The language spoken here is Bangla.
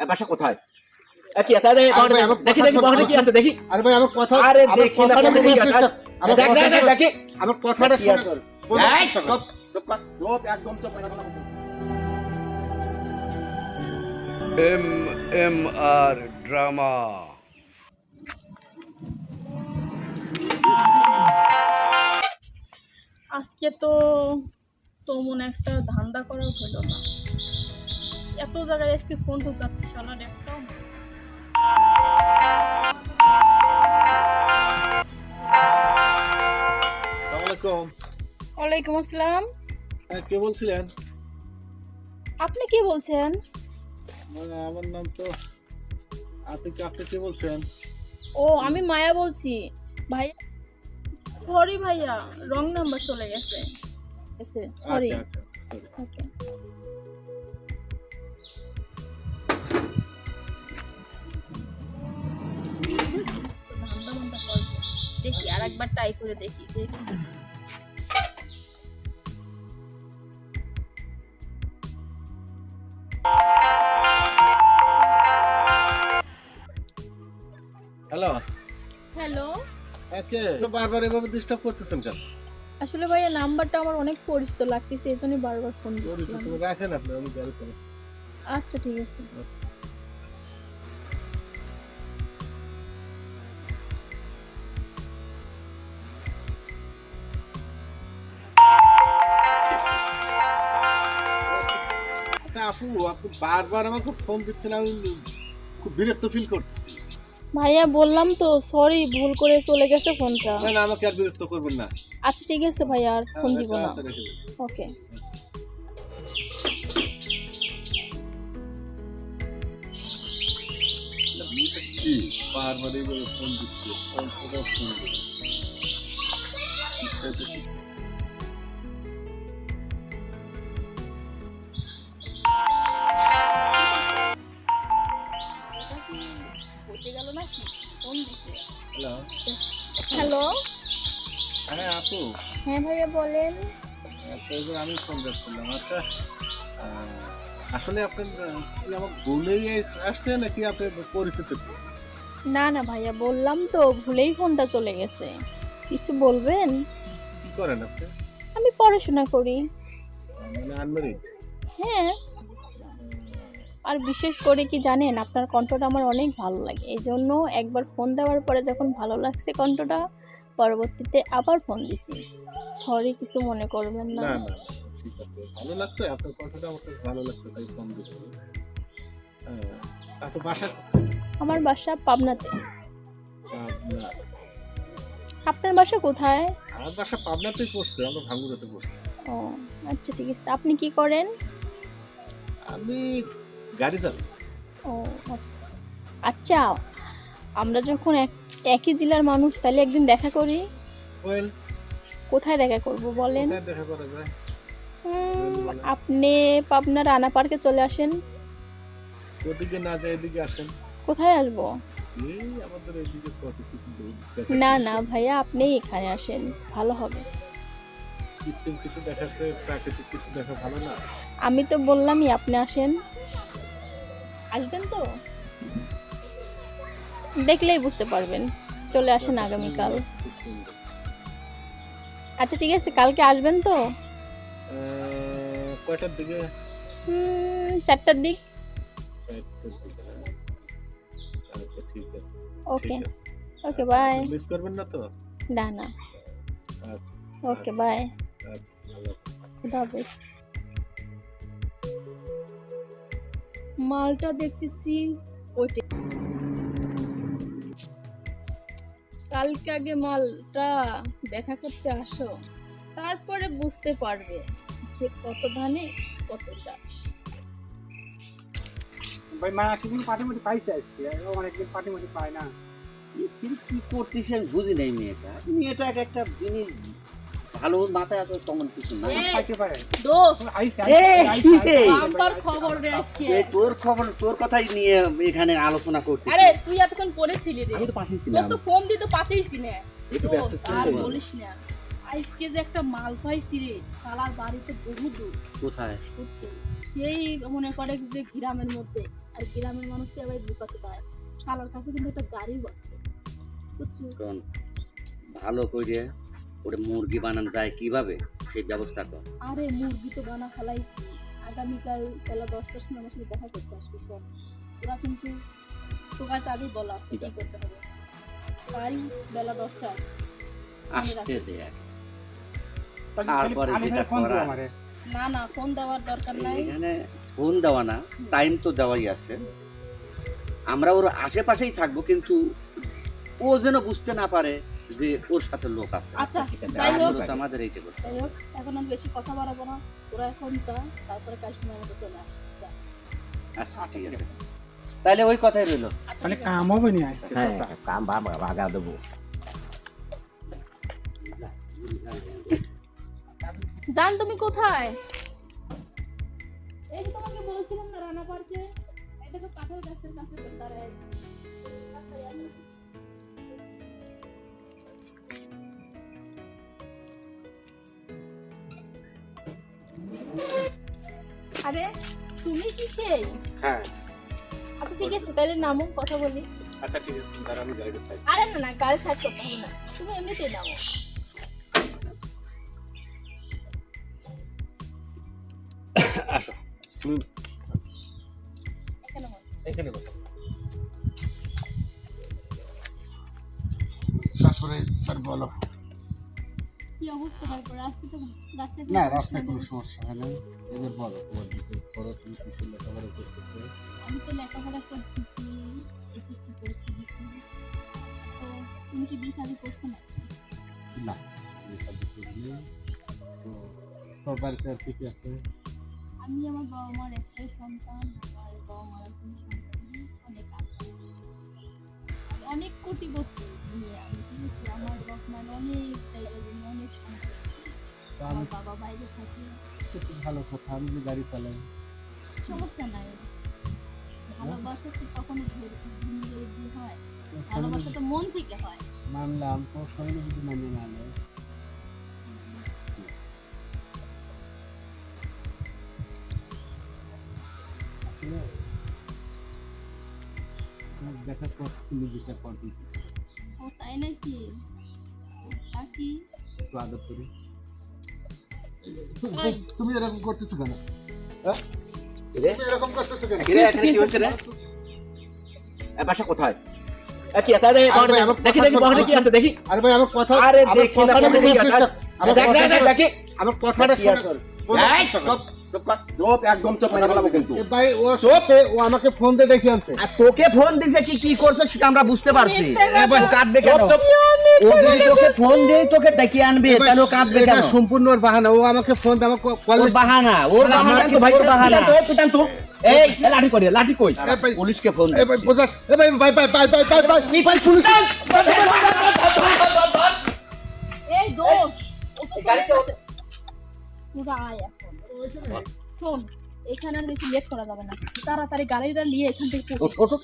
এ বাসা কোথায়? কি আছে? আরে আরে ভাই, আমার দেখি দেখি শোনো, কি আছে? দেখি। আরে ভাই আমার কথা আরে দেখি না কথাটা দেখি বোঝার চেষ্টা আমার দেখ দেখ দেখ কথাটা দেখি আমার কথাটা কি শোনো আছে? বোঝার এই, চুপ, চুপ একদম চুপ, কথা বলা বন্ধ। M M R drama. আজকে তো তেমন একটা ধান্দা করা হলো না। এত জায়গায় আজকে ফোন ঢুকাচ্ছে শালার একটাও ওয়ালাইকুম আসসালাম। হ্যাঁ, কে বলছিলেন? আপনি কি বলছেন? মানে আমার নাম তো আপনি কি আপনি কে বলছেন? ও আমি মায়া বলছি। ভাই সরি ভাইয়া রং নাম্বার চলে গেছে। সরি আচ্ছা আচ্ছা ওকে দেখি আর একবার ট্রাই করে দেখি দেখি। হ্যালো হ্যালো হ্যাঁ, কে বারবার এভাবে ডিস্টার্ব করতেছেন কেন? আসলে ভাইয়া নাম্বারটা আমার অনেক পরিচিত লাগতেছে এই বারবার ফোন তুমি রাখেন আপনি আমি করে আচ্ছা ঠিক আছে। আচ্ছা আপু বারবার আমাকে ফোন দিচ্ছেন আমি খুব বিরক্ত ফিল করতেছি। ভাইয়া বললাম তো সরি ভুল করে চলে গেছে ফোনটা। না না আমাকে আর বিরক্ত করবেন না। আচ্ছা ঠিক আছে ভাইয়া আর ফোন দিব আচ্ছা, না। আচ্ছা, রেখে দিন। ওকে কি? বারবার ফোন দিচ্ছে। ফোন ফোন আপু হ্যাঁ ভাইয়া বলেন। আচ্ছা আমি ফোন করছিলাম আচ্ছা আসলে কি আমার ভুলেই আসছে নাকি আপনার পরিচিত না না ভাইয়া বললাম তো ভুলেই ফোনটা চলে গেছে। কিছু বলবেন? কি করেন আপনি? আমি পড়াশোনা করি। মানে হ্যাঁ। আর বিশেষ করে কি জানেন আপনার কণ্ঠটা আমার অনেক ভালো লাগে। এই জন্য একবার ফোন দেওয়ার পরে যখন ভালো লাগছে কণ্ঠটা পরবর্তীতে আবার ফোন দিছি। সরি কিছু মনে করবেন না। না না না, ঠিক আছে। ভালো লাগছে? আপনার কথাটা আমার ভালো লাগছে তাই ফোন দিচ্ছি আপনার বাসা আমার বাসা পাবনাতে। পাবনা। আপনার বাসা কোথায়? আমার বাসা পাবনাতে পড়ছে আমরা ভাঙ্গুরাতে পড়ছি। ও আচ্ছা ঠিক আছে। আপনি কি করেন? আমি গাড়ি চালাই। ও আচ্ছা আমরা যখন এক একই জেলার মানুষ তাহলে একদিন দেখা করি? কোথায় দেখা করব বলেন? আপনি পাবনা রানা পার্কে চলে আসেন। ওদিকে না যায় এদিকে আসেন। কোথায় আসব? না না ভাইয়া আপনি এখানে আসেন। ভালো হবে। কিছু দেখাচ্ছে প্রাকৃতিক কিছু দেখা ভালো না? আমি তো বললামই আপনি আসেন। আসবেন তো? দেখলেই বুঝতে পারবেন। চলে আসেন আগামীকাল। আচ্ছা ঠিক আছে কালকে আসবেন তো? কয়টার দিকে? চারটার দিক। আচ্ছা ওকে ওকে বাই। মিস করবেন না তো? না না। আচ্ছা ওকে বাই। আচ্ছা খুদা হাফেজ। মালটা দেখতেছি ওইটা কালকে আগে মালটা দেখা করতে আসো, তারপরে বুঝতে পারবে যে কত ধানে কত চাষ ভাই, মা কিছুদিন পাটি মাটি পাইছে আজকে অনেকদিন পাটি মাটি পায় না। কি করতেছি আমি বুঝি নাই মেয়েটা। মেয়েটা এক একটা জিনিস ভালো মাথায় আছে তেমন কিছু না। পারে। দোষ। আমার খবর রে আজকে। তোর খবর তোর কথাই নিয়ে এখানে আলোচনা করতে আরে তুই এতক্ষণ পড়েছিলি রে। আমি তো তোর ছিলাম। তো ফোন দিতে পাতেইছি না। একটু ব্যস্ত ছিলাম। আর বলিস না। আজকে যে একটা মাল পাইছি রে শালার বাড়িতে বহু দূর। কোথায়? সেই মনে করে যে গ্রামের মধ্যে। আর গ্রামের মানুষ তো এবার বুকাতে পায় শালার কাছে কিন্তু একটা গাড়ি বুঝছ ভালো করে ওটা মুরগি বানানো যায় কীভাবে সেই ব্যবস্থা কর। আরে মুরগি তো বানা ফেলাইছি আগামীকাল বেলা দশটার সময় আমার সাথে দেখা করতে আসবে শোন। ওরা কিন্তু তোমার আগেই বলা কি করতে হবে। কাল বেলা দশটা আসতে দে তারপরে যেটা আমারে না না ফোন দেওয়ার দরকার নাই। এখানে ফোন দেওয়া না টাইম তো দেওয়াই আছে। আমরা ওর আশেপাশেই থাকব কিন্তু ও যেন বুঝতে না পারে যে ওর সাথে লোক আছে। আচ্ছা যাই হোক। আমাদের এইটা করতে যাই হোক এখন আমি বেশি কথা বাড়াবো না। তোরা এখন যা তারপরে সময় আমাকে চলে আচ্ছা ঠিক আছে। তাহলে ওই কথাই রইল। আচ্ছা ঠিক আছে। কাম হবে নি আজকে হ্যাঁ। কাম ভাগা দেবো। জান তুমি কোথায়? এই যে তোমাকে বলছিলাম না রানা পার্কে এটা তো কাঁঠাল গাছের কাছে তো দাঁড়ায় আরে তুমি কি সেই? হ্যাঁ। আচ্ছা ঠিক আছে তাহলে নামো কথা বলি। আচ্ছা ঠিক আছে দাঁড়া আমি গাড়ি পাই আরে না না গাড়ি সাইড করতে হবে না। তুমি এমনিতেই নামো। আসো তুমি এখানে বসো। এখানে বসো। তারপরে স্যার বলো। কি অবস্থা? তারপরে আসতে তো রাস্তায় না রাস্তায় কোনো সমস্যা হয় না। এদের বলো তোমার দিকে করো তুমি কিছু লেখাপড়া করতেছো আমি তো লেখাপড়া করতেছি এসএসসি পরীক্ষা দিচ্ছি। তো তুমি কি বিয়ে শাদী করছ না তো তোর বাড়িতে আর কি কি আছে? আমি আমার বাবা মার একটাই সন্তান আর বাবা মার সন্তান অনেক অনেক নিয়ে আমি আমার বাবা মার অনেক তো আমি বাবা বাইরে থাকে। খুব ভালো কথা আমি যে গাড়ি চালাই। সমস্যা নাই। ভালোবাসা তো কখনো দিয়ে হয়। ভালোবাসা তো মন থেকে হয়। মানলাম তো সবাই যদি মানে না নেয় দেখার পর তুমি যেটা করবি। ও তাই নাকি? একটু আদর করি। তুমি এরকম করতেছো কেন? হ্যাঁ? এরকম করতেছো কেন? বাসা কোথায়? কি আছে? দেখি দেখি কি আছে দেখি। আমার কথা আরে দেখি আমার কথাটা চোপ একদম তোকে ফোন দিছে কি কি করছে সেটা আমরা বুঝতে পারছি। এবার কাঁদবে কেন? তোকে ফোন দেই তোকে ডেকে আনবে তাহলে কাঁদবে সম্পূর্ণ ওর বাহানা। ও আমাকে ফোন দেয় আমার বাহানা ওর বাহানা বাহানা। লাঠি কই পুলিশকে ফোন ভাই বুঝাস। এ ভাই ভাই ভাই তোরা আয় এখন। শোন এখানে আর বেশি লেট করা যাবে না। তাড়াতাড়ি গাড়িটা নিয়ে এখান থেকে ওঠো।